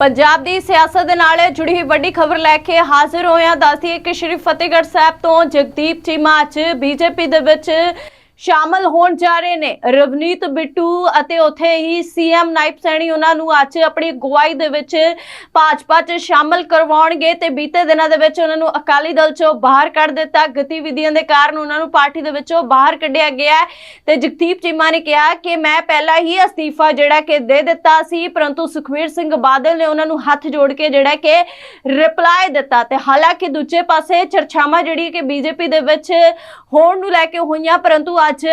ਪੰਜਾਬ ਦੀ ਸਿਆਸਤ ਦੇ ਨਾਲ ਜੁੜੀ ਹੋਈ ਵੱਡੀ ਖਬਰ ਲੈ ਕੇ ਹਾਜ਼ਰ ਹੋਇਆ ਦੱਸਦੀ ਦੱਸਦੀਏ ਕਿ ਸ਼੍ਰੀ ਫਤਿਹਗੜ੍ਹ ਸਾਹਿਬ ਤੋਂ ਜਗਦੀਪ ਚੀਮਾ ਅੱਜ ਬੀਜੇਪੀ ਦੇ ਵਿੱਚ ਸ਼ਾਮਲ ਹੋਣ ਜਾ ਰਹੇ ਨੇ। ਰਵਨੀਤ ਬਿੱਟੂ ਅਤੇ ਉੱਥੇ ਹੀ ਸੀਐਮ ਨਾਇਬ ਸੈਣੀ ਉਹਨਾਂ ਨੂੰ ਅੱਜ ਆਪਣੀ ਅਗਵਾਈ ਦੇ ਵਿੱਚ ਭਾਜਪਾ 'ਚ ਸ਼ਾਮਲ ਕਰਵਾਉਣਗੇ ਤੇ ਬੀਤੇ ਦਿਨਾਂ ਦੇ ਵਿੱਚ ਉਹਨਾਂ ਨੂੰ ਅਕਾਲੀ ਦਲ 'ਚੋਂ ਬਾਹਰ ਕੱਢ ਦਿੱਤਾ। ਗਤੀਵਿਧੀਆਂ ਦੇ ਕਾਰਨ ਉਹਨਾਂ ਨੂੰ ਪਾਰਟੀ ਦੇ ਵਿੱਚੋਂ ਬਾਹਰ ਕੱਢਿਆ ਗਿਆ ਹੈ ਤੇ ਜਗਦੀਪ ਚੀਮਾ ਨੇ ਕਿਹਾ ਕਿ ਮੈਂ ਪਹਿਲਾਂ ਹੀ ਅਸਤੀਫਾ ਜਿਹੜਾ ਕਿ ਦੇ ਦਿੱਤਾ ਸੀ, ਪਰੰਤੂ ਸੁਖਵੀਰ ਸਿੰਘ ਬਾਦਲ ਨੇ ਉਹਨਾਂ ਨੂੰ ਹੱਥ ਜੋੜ ਕੇ ਜਿਹੜਾ ਕਿ ਰਿਪਲਾਈ ਦਿੱਤਾ ਤੇ ਹਾਲਾਂਕਿ ਦੂਜੇ ਪਾਸੇ ਚਰਚਾਵਾਂ ਜਿਹੜੀ ਕਿ ਬੀਜੇਪੀ ਦੇ ਵਿੱਚ ਹੋਣ ਨੂੰ ਲੈ ਕੇ ਹੋਈਆਂ, ਪਰੰਤੂ ਅੱਜ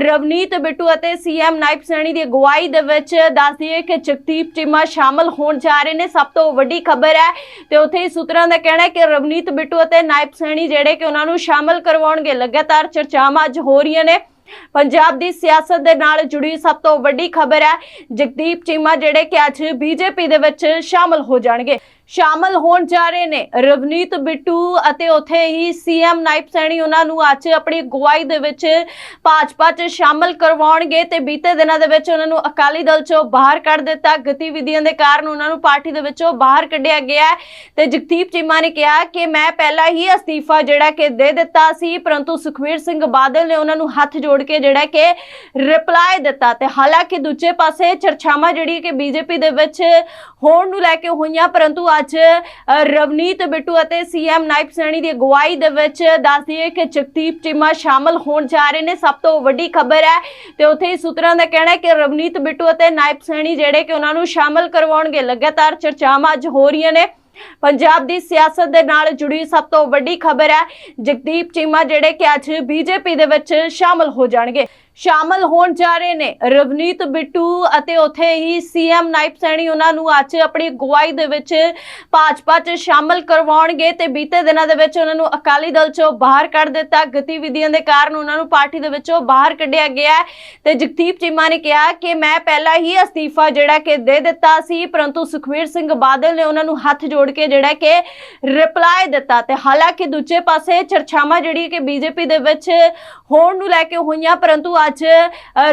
ਰਵਨੀਤ ਬਿੱਟੂ ਅਤੇ ਸੀਐਮ ਨਾਇਬ ਸੈਣੀ ਦੀ ਅਗਵਾਈ ਦੇ ਵਿੱਚ ਦੱਸ ਦਈਏ ਕਿ ਜਗਦੀਪ ਚੀਮਾ ਸ਼ਾਮਲ ਹੋਣ ਜਾ ਰਹੇ ਨੇ। ਸਭ ਤੋਂ ਵੱਡੀ ਖਬਰ ਹੈ ਤੇ ਉੱਥੇ ਹੀ ਸੂਤਰਾਂ ਦਾ ਕਹਿਣਾ ਹੈ ਕਿ ਰਵਨੀਤ ਬਿੱਟੂ ਅਤੇ ਨਾਇਬ ਸੈਣੀ ਜਿਹੜੇ ਕਿ ਉਹਨਾਂ ਨੂੰ ਸ਼ਾਮਲ ਕਰਵਾਉਣਗੇ, ਲਗਾਤਾਰ ਚਰਚਾਵਾਂ ਅੱਜ ਹੋ ਰਹੀਆਂ ਨੇ। ਪੰਜਾਬ ਦੀ ਸਿਆਸਤ ਦੇ ਨਾਲ ਜੁੜੀ ਸਭ ਤੋਂ ਵੱਡੀ ਖਬਰ ਹੈ ਜਗਦੀਪ ਚੀਮਾ ਜਿਹੜੇ ਕਿ ਅੱਜ ਬੀਜੇਪੀ ਦੇ ਵਿੱਚ ਸ਼ਾਮਲ ਹੋ ਜਾਣਗੇ। ਸ਼ਾਮਲ ਹੋਣ ਜਾ ਰਹੇ ਨੇ। ਰਵਨੀਤ ਬਿੱਟੂ ਅਤੇ ਉੱਥੇ ਹੀ ਸੀਐਮ ਨਾਇਬ ਸੈਣੀ ਉਹਨਾਂ ਨੂੰ ਅੱਜ ਆਪਣੀ ਗਵਾਈ ਦੇ ਵਿੱਚ ਭਾਜਪਾ 'ਚ ਸ਼ਾਮਲ ਕਰਵਾਉਣਗੇ ਤੇ ਬੀਤੇ ਦਿਨਾਂ ਦੇ ਵਿੱਚ ਉਹਨਾਂ ਨੂੰ ਅਕਾਲੀ ਦਲ 'ਚੋਂ ਬਾਹਰ ਕੱਢ ਦਿੱਤਾ। ਗਤੀਵਿਧੀਆਂ ਦੇ ਕਾਰਨ ਉਹਨਾਂ ਨੂੰ ਪਾਰਟੀ ਦੇ ਵਿੱਚੋਂ ਬਾਹਰ ਕੱਢਿਆ ਗਿਆ ਹੈ ਤੇ ਜਗਦੀਪ ਚੀਮਾ ਨੇ ਕਿਹਾ ਕਿ ਮੈਂ ਪਹਿਲਾਂ ਹੀ ਅਸਤੀਫਾ ਜਿਹੜਾ ਕਿ ਦੇ ਦਿੱਤਾ ਸੀ, ਪਰੰਤੂ ਸੁਖਵੀਰ ਸਿੰਘ ਬਾਦਲ ਨੇ ਉਹਨਾਂ ਨੂੰ ਹੱਥ ਜੋੜ ਕੇ ਜਿਹੜਾ ਕਿ ਰਿਪਲਾਈ ਦਿੱਤਾ ਤੇ ਹਾਲਾਂਕਿ ਦੂਜੇ ਪਾਸੇ ਚਰਚਾਵਾਂ ਜਿਹੜੀ ਕਿ ਬੀਜੇਪੀ ਦੇ ਵਿੱਚ ਹੋਣ ਨੂੰ ਲੈ ਕੇ ਹੋਈਆਂ, ਪਰੰਤੂ ਅੱਜ ਰਵਨੀਤ ਬਿੱਟੂ ਅਤੇ ਸੀਐਮ ਨਾਇਬ ਸੈਣੀ ਦੀ ਅਗਵਾਈ ਦੇ ਵਿੱਚ ਦੱਸ ਕਿ ਜਗਦੀਪ ਚੀਮਾ ਸ਼ਾਮਲ ਹੋਣ ਜਾ ਰਹੇ ਨੇ। ਸਭ ਤੋਂ ਵੱਡੀ ਖਬਰ ਹੈ ਤੇ ਉੱਥੇ ਹੀ ਸੂਤਰਾਂ ਦਾ ਕਹਿਣਾ ਹੈ ਕਿ ਰਵਨੀਤ ਬਿੱਟੂ ਅਤੇ ਨਾਇਬ ਸੈਣੀ ਜਿਹੜੇ ਕਿ ਉਹਨਾਂ ਨੂੰ ਸ਼ਾਮਲ ਕਰਵਾਉਣਗੇ, ਲਗਾਤਾਰ ਚਰਚਾਵਾਂ ਅੱਜ ਹੋ ਰਹੀਆਂ ਨੇ। ਪੰਜਾਬ ਦੀ ਸਿਆਸਤ ਦੇ ਨਾਲ ਜੁੜੀ ਸਭ ਤੋਂ ਵੱਡੀ ਖਬਰ ਹੈ ਜਗਦੀਪ ਚੀਮਾ ਜਿਹੜੇ ਕਿ ਅੱਜ ਬੀਜੇਪੀ ਦੇ ਵਿੱਚ ਸ਼ਾਮਲ ਹੋ ਜਾਣਗੇ। ਸ਼ਾਮਲ ਹੋਣ ਜਾ ਰਹੇ ਨੇ। ਰਵਨੀਤ ਬਿੱਟੂ ਅਤੇ ਉੱਥੇ ਹੀ ਸੀਐਮ ਨਾਇਬ ਸੈਣੀ ਉਹਨਾਂ ਨੂੰ ਅੱਜ ਆਪਣੀ ਅਗਵਾਈ ਦੇ ਵਿੱਚ ਭਾਜਪਾ 'ਚ ਸ਼ਾਮਲ ਕਰਵਾਉਣਗੇ ਤੇ ਬੀਤੇ ਦਿਨਾਂ ਦੇ ਵਿੱਚ ਉਹਨਾਂ ਨੂੰ ਅਕਾਲੀ ਦਲ 'ਚੋਂ ਬਾਹਰ ਕੱਢ ਦਿੱਤਾ। ਗਤੀਵਿਧੀਆਂ ਦੇ ਕਾਰਨ ਉਹਨਾਂ ਨੂੰ ਪਾਰਟੀ ਦੇ ਵਿੱਚੋਂ ਬਾਹਰ ਕੱਢਿਆ ਗਿਆ ਤੇ ਜਗਦੀਪ ਚੀਮਾ ਨੇ ਕਿਹਾ ਕਿ ਮੈਂ ਪਹਿਲਾਂ ਹੀ ਅਸਤੀਫਾ ਜਿਹੜਾ ਕਿ ਦੇ ਦਿੱਤਾ ਸੀ, ਪਰੰਤੂ ਸੁਖਵੀਰ ਸਿੰਘ ਬਾਦਲ ਨੇ ਉਹਨਾਂ ਨੂੰ ਹੱਥ ਜੋੜ ਕੇ ਜਿਹੜਾ ਕਿ ਰਿਪਲਾਈ ਦਿੱਤਾ ਤੇ ਹਾਲਾਂਕਿ ਦੂਜੇ ਪਾਸੇ ਚਰਚਾਵਾਂ ਜਿਹੜੀ ਕਿ ਬੀਜੇਪੀ ਦੇ ਵਿੱਚ ਹੋਣ ਨੂੰ ਲੈ ਕੇ ਹੋਈਆਂ, ਪਰੰਤੂ ਅੱਜ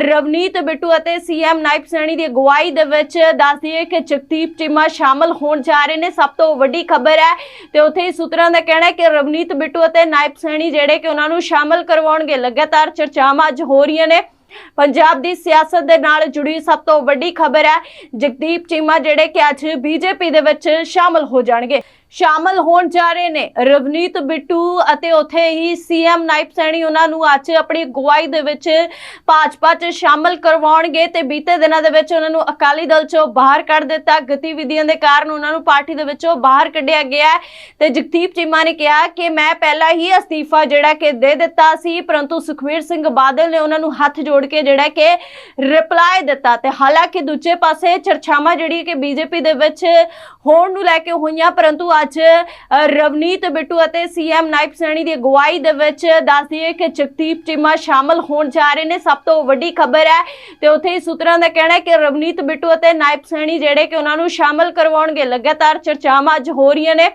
ਰਵਨੀਤ ਬਿੱਟੂ ਅਤੇ ਸੀਐਮ ਨਾਇਬ ਸੈਣੀ ਦੀ ਅਗਵਾਈ ਦੇ ਵਿੱਚ ਦੱਸ ਦਈਏ ਕਿ ਜਗਦੀਪ ਚੀਮਾ ਸ਼ਾਮਲ ਹੋਣ ਜਾ ਰਹੇ ਨੇ। ਸਭ ਤੋਂ ਵੱਡੀ ਖਬਰ ਹੈ ਤੇ ਉੱਥੇ ਹੀ ਸੂਤਰਾਂ ਦਾ ਕਹਿਣਾ ਹੈ ਕਿ ਰਵਨੀਤ ਬਿੱਟੂ ਅਤੇ ਨਾਇਬ ਸੈਣੀ ਜਿਹੜੇ ਕਿ ਉਹਨਾਂ ਨੂੰ ਸ਼ਾਮਲ ਕਰਵਾਉਣਗੇ, ਲਗਾਤਾਰ ਚਰਚਾਵਾਂ ਅੱਜ ਹੋ ਰਹੀਆਂ ਨੇ। ਪੰਜਾਬ ਦੀ ਸਿਆਸਤ ਦੇ ਨਾਲ ਜੁੜੀ ਸਭ ਤੋਂ ਵੱਡੀ ਖਬਰ ਹੈ, ਜਗਦੀਪ ਚੀਮਾ ਜਿਹੜੇ ਕਿ ਅੱਜ ਬੀਜੇਪੀ ਦੇ ਵਿੱਚ ਸ਼ਾਮਲ ਹੋ ਜਾਣਗੇ। ਸ਼ਾਮਲ ਹੋਣ ਜਾ ਰਹੇ ਨੇ। ਰਵਨੀਤ ਬਿੱਟੂ ਅਤੇ ਉੱਥੇ ਹੀ ਸੀਐਮ ਨਾਇਬ ਸੈਣੀ ਉਹਨਾਂ ਨੂੰ ਅੱਜ ਆਪਣੀ ਅਗਵਾਈ ਦੇ ਵਿੱਚ ਭਾਜਪਾ 'ਚ ਸ਼ਾਮਲ ਕਰਵਾਉਣਗੇ ਤੇ ਬੀਤੇ ਦਿਨਾਂ ਦੇ ਵਿੱਚ ਉਹਨਾਂ ਨੂੰ ਅਕਾਲੀ ਦਲ 'ਚੋਂ ਬਾਹਰ ਕੱਢ ਦਿੱਤਾ। ਗਤੀਵਿਧੀਆਂ ਦੇ ਕਾਰਨ ਉਹਨਾਂ ਨੂੰ ਪਾਰਟੀ ਦੇ ਵਿੱਚੋਂ ਬਾਹਰ ਕੱਢਿਆ ਗਿਆ ਤੇ ਜਗਦੀਪ ਚੀਮਾ ਨੇ ਕਿਹਾ ਕਿ ਮੈਂ ਪਹਿਲਾਂ ਹੀ ਅਸਤੀਫਾ ਜਿਹੜਾ ਕਿ ਦੇ ਦਿੱਤਾ ਸੀ, ਪਰੰਤੂ ਸੁਖਵੀਰ ਸਿੰਘ ਬਾਦਲ ਨੇ ਉਹਨਾਂ ਨੂੰ ਹੱਥ ਜੋੜ ਕੇ ਜਿਹੜਾ ਕਿ ਰਿਪਲਾਈ ਦਿੱਤਾ ਤੇ ਹਾਲਾਂਕਿ ਦੂਜੇ ਪਾਸੇ ਚਰਚਾਵਾਂ ਜਿਹੜੀ ਕਿ ਬੀਜੇਪੀ ਦੇ ਵਿੱਚ ਹੋਣ ਨੂੰ ਲੈ ਕੇ ਹੋਈਆਂ, ਪਰੰਤੂ ਅੱਜ ਰਵਨੀਤ ਬਿੱਟੂ ਅਤੇ ਸੀਐਮ ਨਾਇਬ ਸੈਣੀ ਦੀ ਅਗਵਾਈ ਦੇ ਵਿੱਚ ਦੱਸ ਦਈਏ ਕਿ ਜਗਦੀਪ ਚੀਮਾ ਸ਼ਾਮਲ ਹੋਣ ਜਾ ਰਹੇ ਨੇ। ਸਭ ਤੋਂ ਵੱਡੀ ਖਬਰ ਹੈ ਤੇ ਉੱਥੇ ਹੀ ਸੂਤਰਾਂ ਦਾ ਕਹਿਣਾ ਹੈ ਕਿ ਰਵਨੀਤ ਬਿੱਟੂ ਅਤੇ ਨਾਇਬ ਸੈਣੀ ਜਿਹੜੇ ਕਿ ਉਹਨਾਂ ਨੂੰ ਸ਼ਾਮਲ ਕਰਵਾਉਣਗੇ, ਲਗਾਤਾਰ ਚਰਚਾਵਾਂ ਅੱਜ ਹੋ ਰਹੀਆਂ ਨੇ।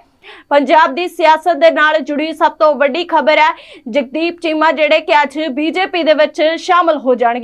ਪੰਜਾਬ ਦੀ ਸਿਆਸਤ ਦੇ ਨਾਲ ਜੁੜੀ ਸਭ ਤੋਂ ਵੱਡੀ ਖਬਰ ਹੈ, ਜਗਦੀਪ ਚੀਮਾ ਜਿਹੜੇ ਕਿ ਅੱਜ ਬੀਜੇਪੀ ਦੇ ਵਿੱਚ ਸ਼ਾਮਲ ਹੋ ਜਾਣਗੇ।